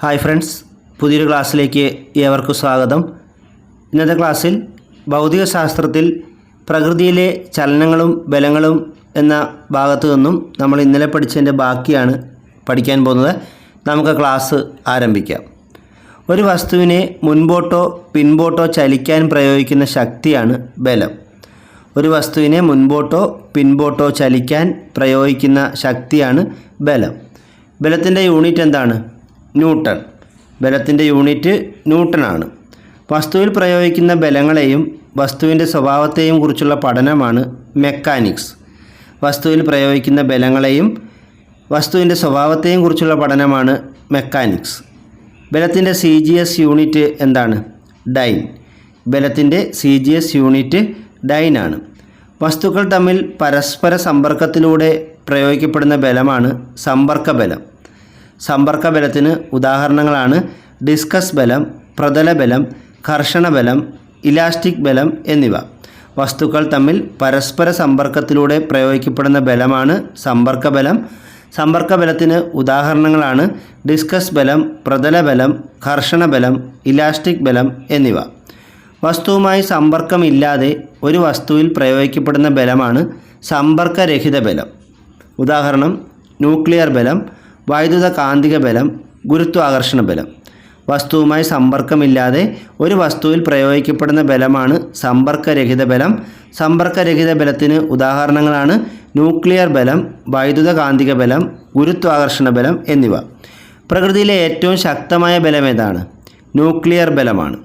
Hi friends പുതിയൊരു ക്ലാസ്സിലേക്ക് ഏവർക്കും സ്വാഗതം. ഇന്നത്തെ ക്ലാസ്സിൽ ഭൗതിക ശാസ്ത്രത്തിൽ പ്രകൃതിയിലെ ചലനങ്ങളും ബലങ്ങളും എന്ന ഭാഗത്തു നിന്നും നമ്മൾ ഇന്നലെ പഠിച്ചതിന്റെ ബാക്കിയാണ് പഠിക്കാൻ പോകുന്നത്. നമുക്ക് ക്ലാസ് ആരംഭിക്കാം. ഒരു വസ്തുവിനെ മുൻപോട്ടോ പിൻപോട്ടോ ചലിക്കാൻ പ്രയോഗിക്കുന്ന ശക്തിയാണ് ബലം. ഒരു വസ്തുവിനെ മുൻപോട്ടോ പിൻപോട്ടോ ചലിക്കാൻ പ്രയോഗിക്കുന്ന ശക്തിയാണ് ബലം. ബലത്തിന്റെ യൂണിറ്റ് എന്താണ്? ന്യൂട്ടൺ. ബലത്തിന്റെ യൂണിറ്റ് ന്യൂട്ടനാണ് വസ്തുവിൽ പ്രയോഗിക്കുന്ന ബലങ്ങളെയും വസ്തുവിന്റെ സ്വഭാവത്തെയും കുറിച്ചുള്ള പഠനമാണ് മെക്കാനിക്സ്. വസ്തുവിൽ പ്രയോഗിക്കുന്ന ബലങ്ങളെയും വസ്തുവിന്റെ സ്വഭാവത്തെയും കുറിച്ചുള്ള പഠനമാണ് മെക്കാനിക്സ്. ബലത്തിന്റെ സി ജി എസ് യൂണിറ്റ് എന്താണ്? Dyne. ബലത്തിന്റെ C G S unit dyne ആണ്. വസ്തുക്കൾ തമ്മിൽ പരസ്പര സമ്പർക്കത്തിലൂടെ പ്രയോഗിക്കപ്പെടുന്ന ബലമാണ് സമ്പർക്ക ബലം സമ്പർക്ക ബലത്തിന് ഉദാഹരണങ്ങളാണ് ഡിസ്കസ് ബലം പ്രതല ബലം ഘർഷണ ബലം ഇലാസ്റ്റിക് ബലം എന്നിവ. വസ്തുക്കൾ തമ്മിൽ പരസ്പര സമ്പർക്കത്തിലൂടെ പ്രയോഗിക്കപ്പെടുന്ന ബലമാണ് സമ്പർക്ക ബലം സമ്പർക്ക ബലത്തിന് ഉദാഹരണങ്ങളാണ് ഡിസ്കസ് ബലം പ്രതല ബലം ഘർഷണ ബലം ഇലാസ്റ്റിക് ബലം എന്നിവ. വസ്തുവുമായി സമ്പർക്കമില്ലാതെ ഒരു വസ്തുവിൽ പ്രയോഗിക്കപ്പെടുന്ന ബലമാണ് സമ്പർക്കരഹിത ബലം. ഉദാഹരണം ന്യൂക്ലിയർ ബലം വൈദ്യുത കാന്തിക ബലം ഗുരുത്വാകർഷണ ബലം വസ്തുവുമായി സമ്പർക്കമില്ലാതെ ഒരു വസ്തുവിൽ പ്രയോഗിക്കപ്പെടുന്ന ബലമാണ് സമ്പർക്കരഹിത ബലം സമ്പർക്കരഹിത ബലത്തിന് ഉദാഹരണങ്ങളാണ് ന്യൂക്ലിയർ ബലം വൈദ്യുത കാന്തിക ബലം ഗുരുത്വാകർഷണ ബലം എന്നിവ. പ്രകൃതിയിലെ ഏറ്റവും ശക്തമായ ബലം ഏതാണ്? ന്യൂക്ലിയർ ബലമാണ്.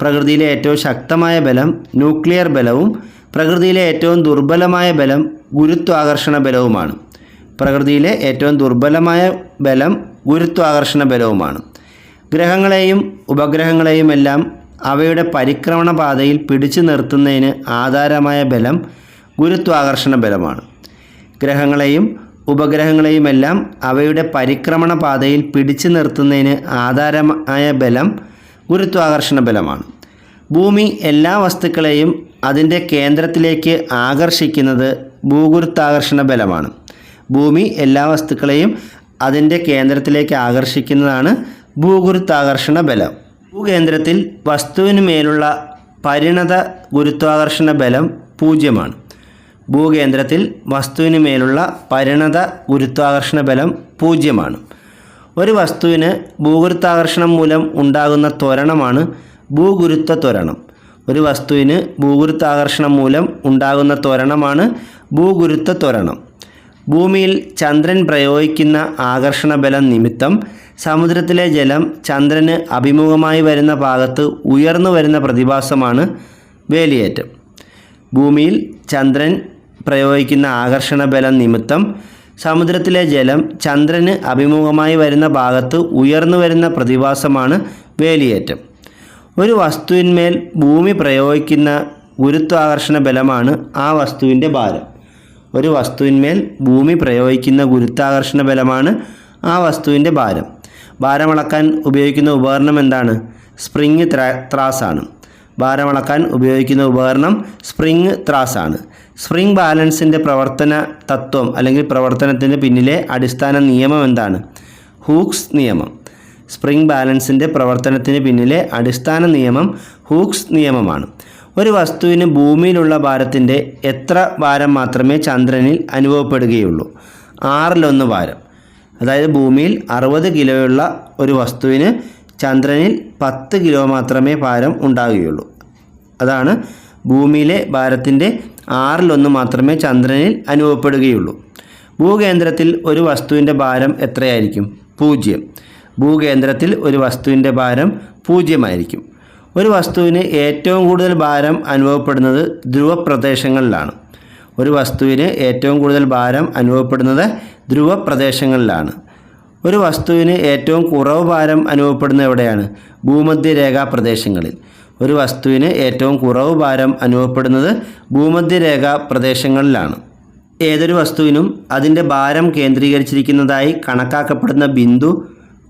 പ്രകൃതിയിലെ ഏറ്റവും ശക്തമായ ബലം ന്യൂക്ലിയർ ബലവും പ്രകൃതിയിലെ ഏറ്റവും ദുർബലമായ ബലം ഗുരുത്വാകർഷണ ബലവുമാണ് പ്രകൃതിയിലെ ഏറ്റവും ദുർബലമായ ബലം ഗുരുത്വാകർഷണ ബലവുമാണ്. ഗ്രഹങ്ങളെയും ഉപഗ്രഹങ്ങളെയും എല്ലാം അവയുടെ പരിക്രമണ പാതയിൽ പിടിച്ചു നിർത്തുന്നതിന് ആധാരമായ ബലം ഗുരുത്വാകർഷണ ബലമാണ്. ഗ്രഹങ്ങളെയും ഉപഗ്രഹങ്ങളെയുമെല്ലാം അവയുടെ പരിക്രമണ പാതയിൽ പിടിച്ചു നിർത്തുന്നതിന് ആധാരമായ ബലം ഗുരുത്വാകർഷണ ബലമാണ്. ഭൂമി എല്ലാ വസ്തുക്കളെയും അതിന്റെ കേന്ദ്രത്തിലേക്ക് ആകർഷിക്കുന്നത് ഭൂഗുരുത്വാകർഷണ ബലമാണ്. ഭൂമി എല്ലാ വസ്തുക്കളെയും അതിന്റെ കേന്ദ്രത്തിലേക്ക് ആകർഷിക്കുന്നതാണ് ഭൂഗുരുത്വാകർഷണ ബലം. ഭൂകേന്ദ്രത്തിൽ വസ്തുവിന് മേലുള്ള പരിണത ഗുരുത്വാകർഷണ ബലം പൂജ്യമാണ്. ഭൂകേന്ദ്രത്തിൽ വസ്തുവിന് മേലുള്ള പരിണത ഗുരുത്വാകർഷണ ബലം പൂജ്യമാണ്. ഒരു വസ്തുവിന് ഭൂഗുരുത്വാകർഷണം മൂലം ഉണ്ടാകുന്ന ത്വരണമാണ് ഭൂഗുരുത്വ ത്വരണം. ഒരു വസ്തുവിന് ഭൂഗുരുത്വാകർഷണം മൂലം ഉണ്ടാകുന്ന ത്വരണമാണ് ഭൂഗുരുത്വ ത്വരണം. ഭൂമിയിൽ ചന്ദ്രൻ പ്രയോഗിക്കുന്ന ആകർഷണ ബലം നിമിത്തം സമുദ്രത്തിലെ ജലം ചന്ദ്രന് അഭിമുഖമായി വരുന്ന ഭാഗത്ത് ഉയർന്നു വരുന്ന പ്രതിഭാസമാണ് വേലിയേറ്റം. ഭൂമിയിൽ ചന്ദ്രൻ പ്രയോഗിക്കുന്ന ആകർഷണ ബലം നിമിത്തം സമുദ്രത്തിലെ ജലം ചന്ദ്രന് അഭിമുഖമായി വരുന്ന ഭാഗത്ത് ഉയർന്നു വരുന്ന പ്രതിഭാസമാണ് വേലിയേറ്റം. ഒരു വസ്തുവിന്മേൽ ഭൂമി പ്രയോഗിക്കുന്ന ഗുരുത്വാകർഷണ ബലമാണ് ആ വസ്തുവിന്റെ ഭാരം. ഒരു വസ്തുവിന്മേൽ ഭൂമി പ്രയോഗിക്കുന്ന ഗുരുത്വാകർഷണ ബലമാണ് ആ വസ്തുവിന്റെ ഭാരം. ഭാരമളക്കാൻ ഉപയോഗിക്കുന്ന ഉപകരണം എന്താണ്? സ്പ്രിങ് ത്രാസാണ്. ഭാരമളക്കാൻ ഉപയോഗിക്കുന്ന ഉപകരണം സ്പ്രിങ് ത്രാസാണ്. സ്പ്രിങ് ബാലൻസിന്റെ പ്രവർത്തന തത്വം അല്ലെങ്കിൽ പ്രവർത്തനത്തിന് പിന്നിലെ അടിസ്ഥാന നിയമം എന്താണ്? ഹൂക്സ് നിയമം. സ്പ്രിങ് ബാലൻസിന്റെ പ്രവർത്തനത്തിന് പിന്നിലെ അടിസ്ഥാന നിയമം ഹൂക്സ് നിയമമാണ്. ഒരു വസ്തുവിന് ഭൂമിയിലുള്ള ഭാരത്തിന്റെ എത്ര ഭാരം മാത്രമേ ചന്ദ്രനിൽ അനുഭവപ്പെടുകയുള്ളൂ? ആറിലൊന്ന് ഭാരം. അതായത് ഭൂമിയിൽ അറുപത് കിലോയുള്ള ഒരു വസ്തുവിന് ചന്ദ്രനിൽ പത്ത് കിലോ മാത്രമേ ഭാരം ഉണ്ടാകുകയുള്ളൂ അതാണ് ഭൂമിയിലെ ഭാരത്തിന്റെ ആറിലൊന്ന് മാത്രമേ ചന്ദ്രനിൽ അനുഭവപ്പെടുകയുള്ളൂ. ഭൂകേന്ദ്രത്തിൽ ഒരു വസ്തുവിന്റെ ഭാരം എത്രയായിരിക്കും? പൂജ്യം. ഭൂകേന്ദ്രത്തിൽ ഒരു വസ്തുവിന്റെ ഭാരം പൂജ്യമായിരിക്കും. ഒരു വസ്തുവിന് ഏറ്റവും കൂടുതൽ ഭാരം അനുഭവപ്പെടുന്നത് ധ്രുവ പ്രദേശങ്ങളിലാണ് ഒരു വസ്തുവിന് ഏറ്റവും കൂടുതൽ ഭാരം അനുഭവപ്പെടുന്നത് ധ്രുവ പ്രദേശങ്ങളിലാണ് ഒരു വസ്തുവിന് ഏറ്റവും കുറവ് ഭാരം അനുഭവപ്പെടുന്നത് എവിടെയാണ്? ഭൂമധ്യരേഖാ പ്രദേശങ്ങളിൽ ഒരു വസ്തുവിന് ഏറ്റവും കുറവ് ഭാരം അനുഭവപ്പെടുന്നത് ഭൂമധ്യരേഖാ പ്രദേശങ്ങളിലാണ് ഏതൊരു വസ്തുവിനും അതിന്റെ ഭാരം കേന്ദ്രീകരിച്ചിരിക്കുന്നതായി കണക്കാക്കപ്പെടുന്ന ബിന്ദു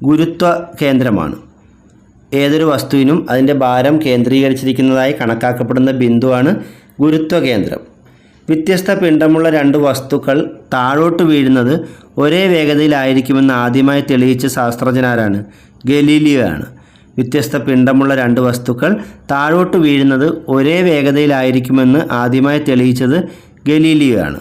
ഗുരുത്വ കേന്ദ്രമാണ് ഏതൊരു വസ്തുവിനും അതിന്റെ ഭാരം കേന്ദ്രീകരിച്ചിരിക്കുന്നതായി കണക്കാക്കപ്പെടുന്ന ബിന്ദുവാണ് ഗുരുത്വ കേന്ദ്രം വ്യത്യസ്ത പിണ്ഡമുള്ള രണ്ട് വസ്തുക്കൾ താഴോട്ട് വീഴുന്നത് ഒരേ വേഗതയിലായിരിക്കുമെന്ന് ആദ്യമായി തെളിയിച്ച ശാസ്ത്രജ്ഞനാരാണ് ഗലീലിയോ ആണ് വ്യത്യസ്ത പിണ്ഡമുള്ള രണ്ട് വസ്തുക്കൾ താഴോട്ട് വീഴുന്നത് ഒരേ വേഗതയിലായിരിക്കുമെന്ന് ആദ്യമായി തെളിയിച്ചത് ഗലീലിയോ ആണ്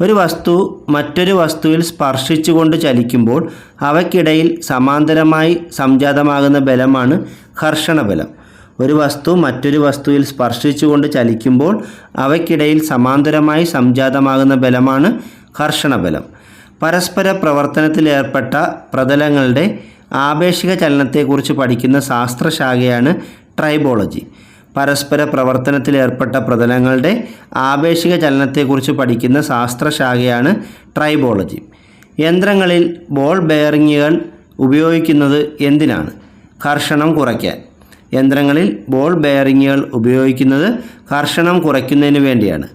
ഒരു വസ്തു മറ്റൊരു വസ്തുവിൽ സ്പർശിച്ചുകൊണ്ട് ചലിക്കുമ്പോൾ അവയ്ക്കിടയിൽ സമാന്തരമായി സംജാതമാകുന്ന ബലമാണ് ഘർഷണ ബലം ഒരു വസ്തു മറ്റൊരു വസ്തുവിൽ സ്പർശിച്ചുകൊണ്ട് ചലിക്കുമ്പോൾ അവയ്ക്കിടയിൽ സമാന്തരമായി സംജാതമാകുന്ന ബലമാണ് ഘർഷണ ബലം പരസ്പര പ്രവർത്തനത്തിലേർപ്പെട്ട പ്രതലങ്ങളുടെ ആപേക്ഷിക ചലനത്തെക്കുറിച്ച് പഠിക്കുന്ന ശാസ്ത്രശാഖയാണ് ട്രൈബോളജി. പരസ്പര പ്രവർത്തനത്തിലേർപ്പെട്ട പ്രതലങ്ങളുടെ ആപേക്ഷിക ചലനത്തെക്കുറിച്ച് പഠിക്കുന്ന ശാസ്ത്രശാഖയാണ് ട്രൈബോളജി. യന്ത്രങ്ങളിൽ ബോൾ ബെയറിങ്ങുകൾ ഉപയോഗിക്കുന്നത് എന്തിനാണ്? കർഷണം കുറയ്ക്കാൻ. യന്ത്രങ്ങളിൽ ബോൾ ബെയറിങ്ങുകൾ ഉപയോഗിക്കുന്നത് കർഷണം കുറയ്ക്കുന്നതിന് വേണ്ടിയാണ്.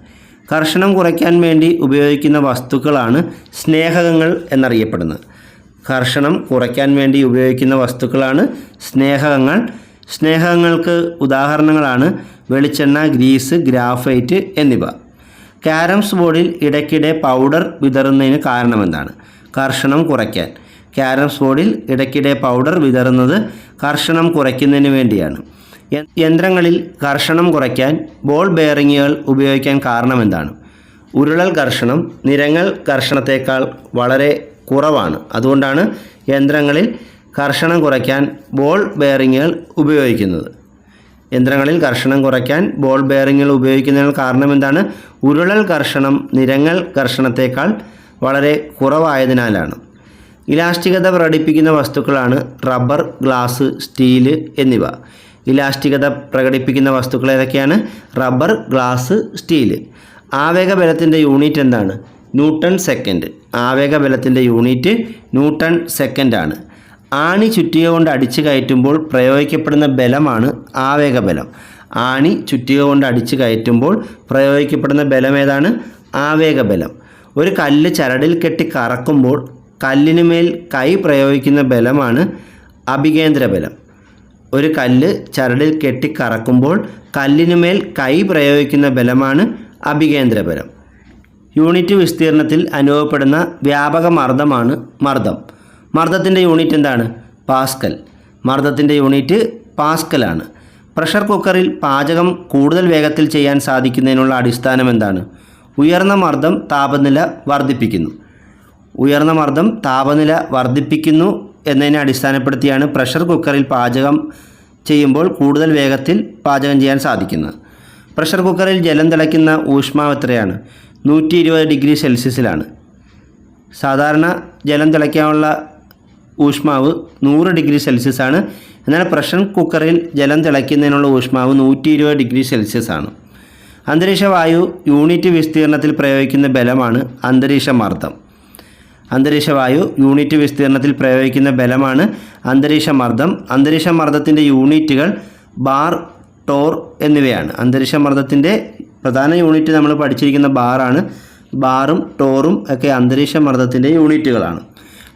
കർഷണം കുറയ്ക്കാൻ വേണ്ടി ഉപയോഗിക്കുന്ന വസ്തുക്കളാണ് സ്നേഹകങ്ങൾ എന്നറിയപ്പെടുന്നത്. കർഷണം കുറയ്ക്കാൻ വേണ്ടി ഉപയോഗിക്കുന്ന വസ്തുക്കളാണ് സ്നേഹകങ്ങൾ സ്നേഹകങ്ങൾക്ക് ഉദാഹരണങ്ങളാണ് വെളിച്ചെണ്ണ ഗ്രീസ് ഗ്രാഫൈറ്റ് എന്നിവ. ക്യാരംസ് ബോർഡിൽ ഇടയ്ക്കിടെ പൗഡർ വിതറുന്നതിന് കാരണമെന്താണ്? കർഷണം കുറയ്ക്കാൻ. ക്യാരംസ് ബോർഡിൽ ഇടയ്ക്കിടെ പൗഡർ വിതറുന്നത് കർഷണം കുറയ്ക്കുന്നതിന് വേണ്ടിയാണ്. യന്ത്രങ്ങളിൽ കർഷണം കുറയ്ക്കാൻ ബോൾ ബെയറിങ്ങുകൾ ഉപയോഗിക്കാൻ കാരണമെന്താണ്? ഉരുളൽ കർഷണം നിരങ്ങൾ കർഷണത്തേക്കാൾ വളരെ കുറവാണ്. അതുകൊണ്ടാണ് യന്ത്രങ്ങളിൽ കർഷണം കുറയ്ക്കാൻ ബോൾ ബെയറിങ്ങുകൾ ഉപയോഗിക്കുന്നത്. യന്ത്രങ്ങളിൽ കർഷണം കുറയ്ക്കാൻ ബോൾ ബെയറിങ്ങുകൾ ഉപയോഗിക്കുന്നതിന് കാരണം എന്താണ്? ഉരുളൽ കർഷണം നിരങ്ങൽ കർഷണത്തേക്കാൾ വളരെ കുറവായതിനാലാണ്. ഇലാസ്റ്റികത പ്രകടിപ്പിക്കുന്ന വസ്തുക്കളാണ് റബ്ബർ ഗ്ലാസ് സ്റ്റീൽ എന്നിവ. ഇലാസ്റ്റികത പ്രകടിപ്പിക്കുന്ന വസ്തുക്കൾ ഏതൊക്കെയാണ്? Rubber glass steel. ആവേഗ ബലത്തിന്റെ യൂണിറ്റ് എന്താണ്? Newton second. ആവേഗ ബലത്തിന്റെ യൂണിറ്റ് ന്യൂട്ടൺ സെക്കൻഡാണ്. ആണി ചുറ്റിക കൊണ്ട് അടിച്ചു കയറ്റുമ്പോൾ പ്രയോഗിക്കപ്പെടുന്ന ബലമാണ് ആവേഗബലം. ആണി ചുറ്റിക കൊണ്ട് അടിച്ചു കയറ്റുമ്പോൾ പ്രയോഗിക്കപ്പെടുന്ന ബലം ഏതാണ്? ആവേഗബലം. ഒരു കല്ല് ചരടിൽ കെട്ടി കറക്കുമ്പോൾ കല്ലിന് മേൽ കൈ പ്രയോഗിക്കുന്ന ബലമാണ് അഭികേന്ദ്ര ബലം ഒരു കല്ല് ചരടിൽ കെട്ടി കറക്കുമ്പോൾ കല്ലിന് മേൽ കൈ പ്രയോഗിക്കുന്ന ബലമാണ് അഭികേന്ദ്ര ബലം യൂണിറ്റ് വിസ്തീർണത്തിൽ അനുഭവപ്പെടുന്ന വ്യാപക മർദ്ദമാണ് മർദ്ദം. മർദ്ദത്തിന്റെ യൂണിറ്റ് എന്താണ്? പാസ്കൽ. മർദ്ദത്തിന്റെ യൂണിറ്റ് പാസ്കലാണ്. പ്രഷർ കുക്കറിൽ പാചകം കൂടുതൽ വേഗത്തിൽ ചെയ്യാൻ സാധിക്കുന്നതിനുള്ള അടിസ്ഥാനം എന്താണ്? ഉയർന്ന മർദ്ദം താപനില വർദ്ധിപ്പിക്കുന്നു. ഉയർന്ന മർദ്ദം താപനില വർദ്ധിപ്പിക്കുന്നു എന്നതിനെ അടിസ്ഥാനപ്പെടുത്തിയാണ് പ്രഷർ കുക്കറിൽ പാചകം ചെയ്യുമ്പോൾ കൂടുതൽ വേഗത്തിൽ പാചകം ചെയ്യാൻ സാധിക്കുന്നത്. പ്രഷർ കുക്കറിൽ ജലം തിളയ്ക്കുന്ന ഊഷ്മാവ് എത്രയാണ്? നൂറ്റി ഇരുപത് ഡിഗ്രി സെൽഷ്യസിലാണ്. സാധാരണ ജലം തിളയ്ക്കാനുള്ള ഊഷ്മാവ് നൂറ് ഡിഗ്രി സെൽഷ്യസ് ആണ്. എന്നാൽ പ്രഷർ കുക്കറിൽ ജലം തിളയ്ക്കുന്നതിനുള്ള ഊഷ്മാവ് നൂറ്റി ഇരുപത് ഡിഗ്രി സെൽഷ്യസ് ആണ്. അന്തരീക്ഷ വായു യൂണിറ്റ് വിസ്തീർണത്തിൽ പ്രയോഗിക്കുന്ന ബലമാണ് അന്തരീക്ഷ മർദ്ദം. അന്തരീക്ഷ വായു യൂണിറ്റ് വിസ്തീർണത്തിൽ പ്രയോഗിക്കുന്ന ബലമാണ് അന്തരീക്ഷ മർദ്ദം. അന്തരീക്ഷ മർദ്ദത്തിന്റെ യൂണിറ്റുകൾ ബാർ ടോർ എന്നിവയാണ്. അന്തരീക്ഷ മർദ്ദത്തിന്റെ പ്രധാന യൂണിറ്റ് നമ്മൾ പഠിച്ചിരിക്കുന്ന ബാറാണ് ബാറും ടോറും ഒക്കെ അന്തരീക്ഷ മർദ്ദത്തിന്റെ യൂണിറ്റുകളാണ്.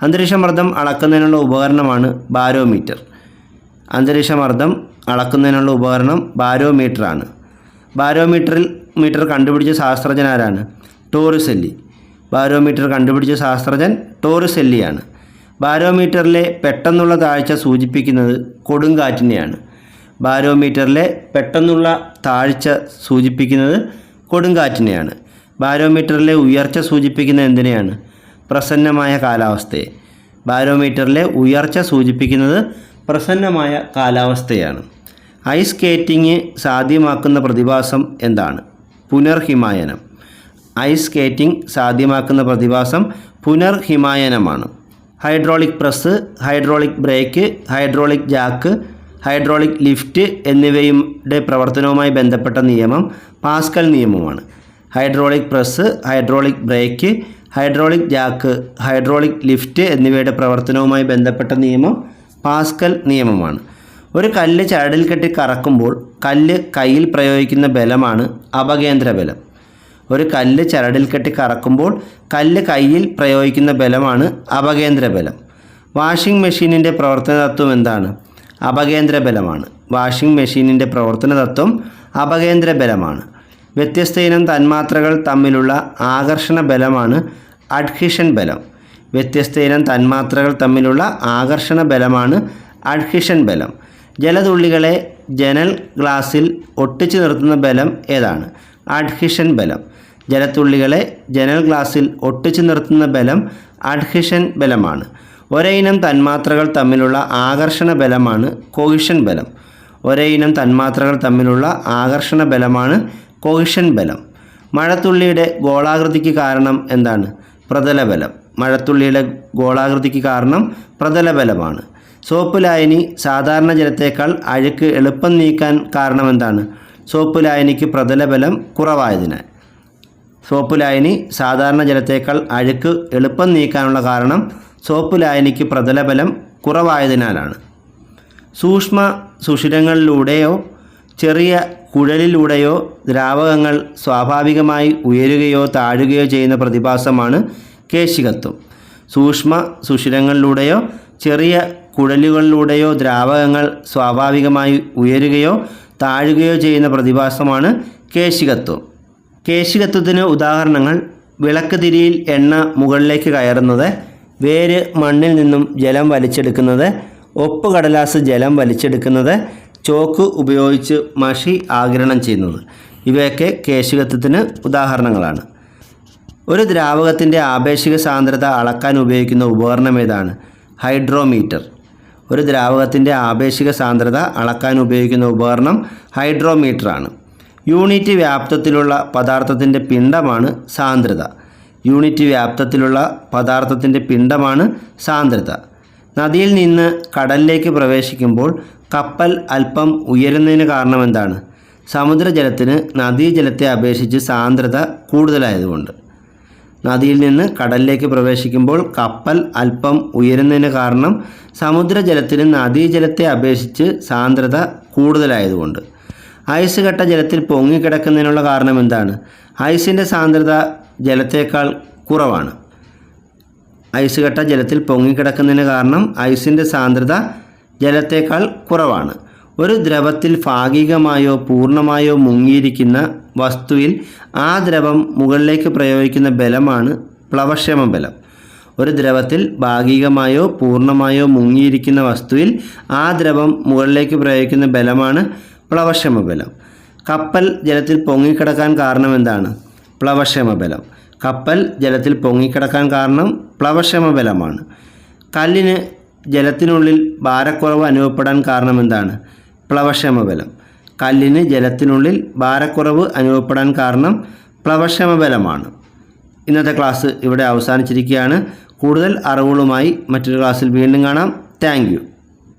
അന്തരീക്ഷ മർദ്ദം അളക്കുന്നതിനുള്ള ഉപകരണമാണ് ബാരോമീറ്റർ. അന്തരീക്ഷ മർദ്ദം അളക്കുന്നതിനുള്ള ഉപകരണം ബാരോമീറ്ററാണ്. ബാരോമീറ്ററിൽ മീറ്റർ കണ്ടുപിടിച്ച ശാസ്ത്രജ്ഞൻ ആരാണ്? ടോറിസെല്ലി. ബാരോമീറ്റർ കണ്ടുപിടിച്ച ശാസ്ത്രജ്ഞൻ ടോറിസെല്ലിയാണ്. ബാരോമീറ്ററിലെ പെട്ടെന്നുള്ള താഴ്ച സൂചിപ്പിക്കുന്നത് കൊടുങ്കാറ്റിനെയാണ്. ബാരോമീറ്ററിലെ പെട്ടെന്നുള്ള താഴ്ച സൂചിപ്പിക്കുന്നത് കൊടുങ്കാറ്റിനെയാണ്. ബാരോമീറ്ററിലെ ഉയർച്ച സൂചിപ്പിക്കുന്നത് എന്തിനെയാണ്? പ്രസന്നമായ കാലാവസ്ഥയെ. ബാരോമീറ്ററിലെ ഉയർച്ച സൂചിപ്പിക്കുന്നത് പ്രസന്നമായ കാലാവസ്ഥയാണ്. ഐസ് സ്കേറ്റിംഗ് സാധ്യമാക്കുന്ന പ്രതിഭാസം എന്താണ്? പുനർഹിമായനം. ഐസ് സ്കേറ്റിംഗ് സാധ്യമാക്കുന്ന പ്രതിഭാസം പുനർഹിമായനമാണ്. Hydraulic press hydraulic brake hydraulic jack hydraulic lift എന്നിവയുടെ പ്രവർത്തനവുമായി ബന്ധപ്പെട്ട നിയമം പാസ്കൽ നിയമമാണ്. Hydraulic press hydraulic brake hydraulic jack hydraulic lift എന്നിവയുടെ പ്രവർത്തനവുമായി ബന്ധപ്പെട്ട നിയമം പാസ്കൽ നിയമമാണ്. ഒരു കല്ല് ചരടിൽ കെട്ടി കറക്കുമ്പോൾ കല്ല് കയ്യിൽ പ്രയോഗിക്കുന്ന ബലമാണ് അപകേന്ദ്ര ബലം. ഒരു കല്ല് ചരടിൽ കെട്ടി കറക്കുമ്പോൾ കല്ല് കയ്യിൽ പ്രയോഗിക്കുന്ന ബലമാണ് അപകേന്ദ്ര ബലം. വാഷിംഗ് മെഷീനിന്റെ പ്രവർത്തന തത്വം എന്താണ്? അപകേന്ദ്ര ബലമാണ്. വാഷിംഗ് മെഷീനിന്റെ പ്രവർത്തന തത്വം അപകേന്ദ്ര ബലമാണ്. വ്യത്യസ്ത ഇനം തന്മാത്രകൾ തമ്മിലുള്ള ആകർഷണ ബലമാണ് അഡ്ഹിഷൻ ബലം. വ്യത്യസ്ത ഇനം തന്മാത്രകൾ തമ്മിലുള്ള ആകർഷണ ബലമാണ് അഡ്ഹിഷൻ ബലം. ജലതുള്ളികളെ ജനൽ ഗ്ലാസിൽ ഒട്ടിച്ചു നിർത്തുന്ന ബലം ഏതാണ്? അഡ്ഹിഷൻ ബലം. ജലത്തുള്ളികളെ ജനൽ ഗ്ലാസിൽ ഒട്ടിച്ചു നിർത്തുന്ന ബലം അഡ്ഹിഷൻ ബലമാണ്. ഒരേ ഇനം തന്മാത്രകൾ തമ്മിലുള്ള ആകർഷണ ബലമാണ് കോഹിഷൻ ബലം. ഒരേ ഇനം തന്മാത്രകൾ തമ്മിലുള്ള ആകർഷണ ബലമാണ് കൊഹിഷൻ ബലം. മഴത്തുള്ളിയുടെ ഗോളാകൃതിക്ക് കാരണം എന്താണ്? പ്രതലബലം. മഴത്തുള്ളിയുടെ ഗോളാകൃതിക്ക് കാരണം പ്രതലബലമാണ്. സോപ്പ് ലായനി സാധാരണ ജലത്തേക്കാൾ അഴുക്ക് എളുപ്പം നീക്കാൻ കാരണം എന്താണ്? സോപ്പ് ലായനിക്ക് പ്രതലബലം കുറവായതിനാൽ. സോപ്പ് ലായനി സാധാരണ ജലത്തേക്കാൾ അഴുക്ക് എളുപ്പം നീക്കാനുള്ള കാരണം സോപ്പ് ലായനിക്ക് പ്രതലബലം കുറവായതിനാലാണ്. സൂക്ഷ്മ സുഷിരങ്ങളിലൂടെയോ ചെറിയ കുഴലിലൂടെയോ ദ്രാവകങ്ങൾ സ്വാഭാവികമായി ഉയരുകയോ താഴുകയോ ചെയ്യുന്ന പ്രതിഭാസമാണ് കേശികത്വം. സൂക്ഷ്മ സുഷിരങ്ങളിലൂടെയോ ചെറിയ കുഴലുകളിലൂടെയോ ദ്രാവകങ്ങൾ സ്വാഭാവികമായി ഉയരുകയോ താഴുകയോ ചെയ്യുന്ന പ്രതിഭാസമാണ് കേശികത്വം. കേശികത്വത്തിന് ഉദാഹരണങ്ങൾ വിളക്ക് തിരിയിൽ എണ്ണ മുകളിലേക്ക് കയറുന്നത് വേര് മണ്ണിൽ നിന്നും ജലം വലിച്ചെടുക്കുന്നത് ഒപ്പ് കടലാസ് ജലം വലിച്ചെടുക്കുന്നത് ചോക്ക് ഉപയോഗിച്ച് മഷി ആഗിരണം ചെയ്യുന്നത്. ഇവയൊക്കെ കേശികത്വത്തിന് ഉദാഹരണങ്ങളാണ്. ഒരു ദ്രാവകത്തിന്റെ ആപേക്ഷിക സാന്ദ്രത അളക്കാൻ ഉപയോഗിക്കുന്ന ഉപകരണം ഏതാണ്? ഹൈഡ്രോമീറ്റർ. ഒരു ദ്രാവകത്തിന്റെ ആപേക്ഷിക സാന്ദ്രത അളക്കാൻ ഉപയോഗിക്കുന്ന ഉപകരണം ഹൈഡ്രോമീറ്ററാണ്. യൂണിറ്റ് വ്യാപ്തത്തിലുള്ള പദാർത്ഥത്തിന്റെ പിണ്ഡമാണ് സാന്ദ്രത. യൂണിറ്റ് വ്യാപ്തത്തിലുള്ള പദാർത്ഥത്തിന്റെ പിണ്ഡമാണ് സാന്ദ്രത. നദിയിൽ നിന്ന് കടലിലേക്ക് പ്രവേശിക്കുമ്പോൾ കപ്പൽ അല്പം ഉയരുന്നതിന് കാരണം എന്താണ് സമുദ്രജലത്തിന് നദീജലത്തെ അപേക്ഷിച്ച് സാന്ദ്രത കൂടുതലായതുകൊണ്ട്. നദിയിൽ നിന്ന് കടലിലേക്ക് പ്രവേശിക്കുമ്പോൾ കപ്പൽ അല്പം ഉയരുന്നതിന് കാരണം സമുദ്രജലത്തിന് നദീജലത്തെ അപേക്ഷിച്ച് സാന്ദ്രത കൂടുതലായതുകൊണ്ട്. ഐസ് ഘട്ട ജലത്തിൽ പൊങ്ങിക്കിടക്കുന്നതിനുള്ള കാരണം എന്താണ് ഐസിന്റെ സാന്ദ്രത ജലത്തേക്കാൾ കുറവാണ്. ഐസ് ഘട്ട ജലത്തിൽ പൊങ്ങിക്കിടക്കുന്നതിന് കാരണം ഐസിന്റെ സാന്ദ്രത ജലത്തേക്കാൾ കുറവാണ് ഒരു ദ്രവത്തിൽ ഭാഗികമായോ പൂർണമായോ മുങ്ങിയിരിക്കുന്ന വസ്തുവിൽ ആ ദ്രവം മുകളിലേക്ക് പ്രയോഗിക്കുന്ന ബലമാണ് പ്ലവക്ഷേമ ബലം. ഒരു ദ്രവത്തിൽ ഭാഗികമായോ പൂർണമായോ മുങ്ങിയിരിക്കുന്ന വസ്തുവിൽ ആ ദ്രവം മുകളിലേക്ക് പ്രയോഗിക്കുന്ന ബലമാണ് പ്ലവക്ഷമ ബലം. കപ്പൽ ജലത്തിൽ പൊങ്ങിക്കിടക്കാൻ കാരണം എന്താണ്? പ്ലവക്ഷമ ബലം. കപ്പൽ ജലത്തിൽ പൊങ്ങിക്കിടക്കാൻ കാരണം പ്ലവക്ഷമ ബലമാണ്. കല്ലിന് ജലത്തിനുള്ളിൽ ഭാരക്കുറവ് അനുഭവപ്പെടാൻ കാരണം എന്താണ് പ്ലവക്ഷമബലം. കല്ലിന് ജലത്തിനുള്ളിൽ ഭാരക്കുറവ് അനുഭവപ്പെടാൻ കാരണം പ്ലവക്ഷമബലമാണ്. ഇന്നത്തെ ക്ലാസ് ഇവിടെ അവസാനിച്ചിരിക്കുകയാണ്. കൂടുതൽ അറിവുകളുമായി മറ്റൊരു ക്ലാസ്സിൽ വീണ്ടും കാണാം. താങ്ക്